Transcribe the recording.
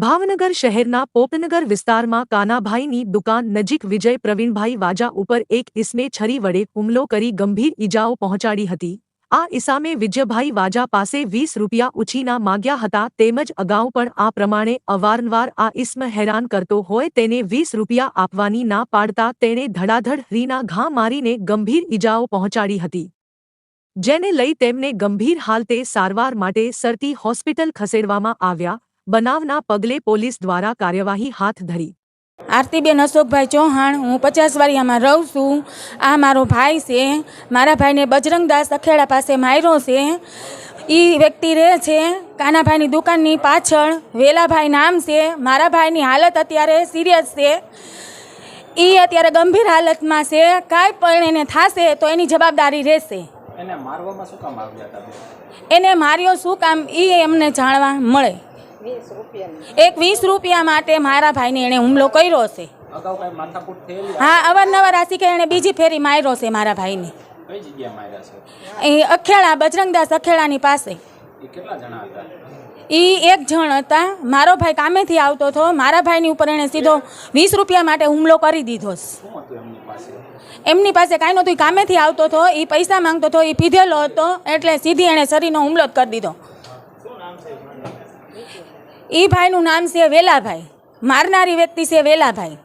ભાવનગર શહેરના પોપનગર વિસ્તારમાં કાનાભાઈની દુકાન નજીક વિજય પ્રવીણભાઈ વાજા ઉપર એક ઇસમે છરી વડે હુમલો કરી ગંભીર ઈજાઓ પહોંચાડી હતી. આ ઇસામે વિજયભાઈ વાજા પાસે વીસ રૂપિયા ઉછીના માગ્યા હતા તેમજ અગાઉ પણ આ પ્રમાણે અવારનવાર આ ઇસ્મ હેરાન કરતો હોય તેને વીસ રૂપિયા આપવાની ના પાડતા તેણે ધડાધડ રીના ઘા મારીને ગંભીર ઈજાઓ પહોંચાડી હતી. જેને લઈ તેમને ગંભીર હાલતે સારવાર માટે સરતી હોસ્પિટલ ખસેડવામાં આવ્યા. બનાવના પગલે પોલીસ દ્વારા કાર્યવાહી હાથ ધરી. આરતીબેન અશોકભાઈ ચૌહાણ હું પચાસવાળીયામાં રહું છું. આ મારો ભાઈ છે. મારા ભાઈને બજરંગદાસ અખેડા પાસે માર્યો છે. એ વ્યક્તિ રહે છે કાનાભાઈની દુકાનની પાછળ. વેલાભાઈ નામ છે. મારા ભાઈની હાલત અત્યારે સિરિયસ છે. એ અત્યારે ગંભીર હાલતમાં છે. કાંઈ પણ એને થશે તો એની જવાબદારી રહેશે. એને મારવામાં શું કામ આવ્યા એને માર્યો શું કામ? એ એમને જાણવા મળે. એક વીસ રૂપિયા માટે મારા ભાઈને એણે હુમલો કર્યો છે. અગાઉ કઈ માથાકૂટ થયેલી હા અવારનવાર આ શીખે એણે બીજી ફેરી માર્યો છે મારા ભાઈને. એ અખેડા બજરંગદાસ અખેડાની પાસે. એ કેટલા જણા હતા? એ એક જણ હતા. મારો ભાઈ કામેથી આવતો હતો. મારા ભાઈની ઉપર એણે સીધો વીસ રૂપિયા માટે હુમલો કરી દીધો છે. શું હતું એમની પાસે? કાંઈ નહોતું. કામેથી આવતો હતો. એ પૈસા માંગતો હતો. એ પીધેલો હતો. એટલે સીધી એણે શરીરનો હુમલો જ કરી દીધો. એ ભાઈનું નામ છે વેલાભાઈ. મારનારી વ્યક્તિ છે વેલાભાઈ.